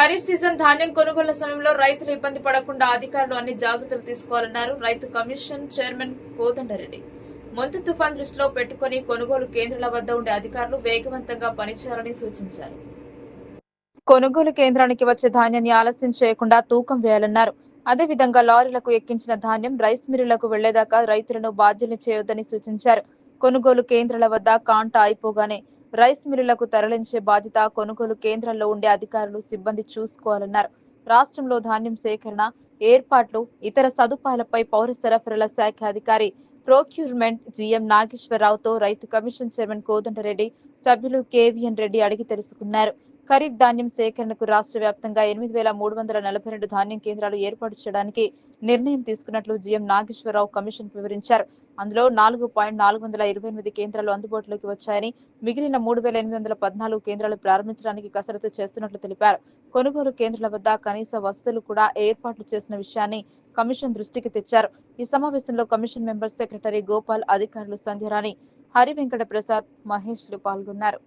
Kharif season ధాన్యం కొనుగోళ్ళ సమయంలో రైతులు ఇబ్బంది పడకుండా అధికారులు అన్ని జాగ్రత్తలు తీసుకోవాలన్నారు. రైతు కమిషన్ చైర్మన్ కోదండరెడ్డి. ముందు తుఫాన్ దృష్టిలో పెట్టుకుని కొనుగోలు కేంద్రాల వద్ద ఉండే అధికారులు వేగవంతంగా పనిచేయాలని సూచించారు. కొనుగోలు కేంద్రానికి వచ్చే ధాన్యాన్ని ఆలస్యం చేయకుండా తూకం వేయాలన్నారు. అదేవిధంగా లారీలకు ఎక్కించిన ధాన్యం రైస్ మిల్లులకు వెళ్ళేదాకా రైతులను బాధ్యులు చేయొద్దని సూచించారు. కొనుగోలు కేంద్రాల వద్ద కాంట అయిపోగానే రైస్ మిల్లులకు తరలించే బాధ్యత కొనుగోలు కేంద్రాల్లో ఉండే అధికారులు సిబ్బంది చూసుకోవాలన్నారు. రాష్ట్రంలో ధాన్యం సేకరణ ఏర్పాట్లు ఇతర సదుపాయాలపై పౌర సరఫరాల శాఖ అధికారి ప్రొక్యూర్మెంట్ జీఎం నాగేశ్వరరావుతో రైతు కమిషన్ చైర్మన్ కోదండరెడ్డి సభ్యులు కేవీఎన్ రెడ్డి అడిగి తెలుసుకున్నారు. ఖరీఫ్ ధాన్యం సేకరణకు రాష్ట్ర వ్యాప్తంగా ఎనిమిది వేల మూడు వందల నలభై రెండు ధాన్యం కేంద్రాలు ఏర్పాటు చేయడానికి నిర్ణయం తీసుకున్నట్లు జీఎం నాగేశ్వరరావు కమిషన్ వివరించారు. అందులో నాలుగు పాయింట్ నాలుగు వందల ఇరవై ఎనిమిది కేంద్రాలు అందుబాటులోకి వచ్చాయని మిగిలిన మూడు వేల ఎనిమిది వందల పద్నాలుగు కేంద్రాలు ప్రారంభించడానికి కసరత్తు చేస్తున్నట్లు తెలిపారు. కొనుగోలు కేంద్రాల వద్ద కనీస వసతులు కూడా ఏర్పాట్లు చేసిన విషయాన్ని కమిషన్ దృష్టికి తెచ్చారు. ఈ సమావేశంలో కమిషన్ మెంబర్ సెక్రటరీ గోపాల్ అధికారులు సంధ్యరాణి హరి వెంకట ప్రసాద్ మహేష్లు పాల్గొన్నారు.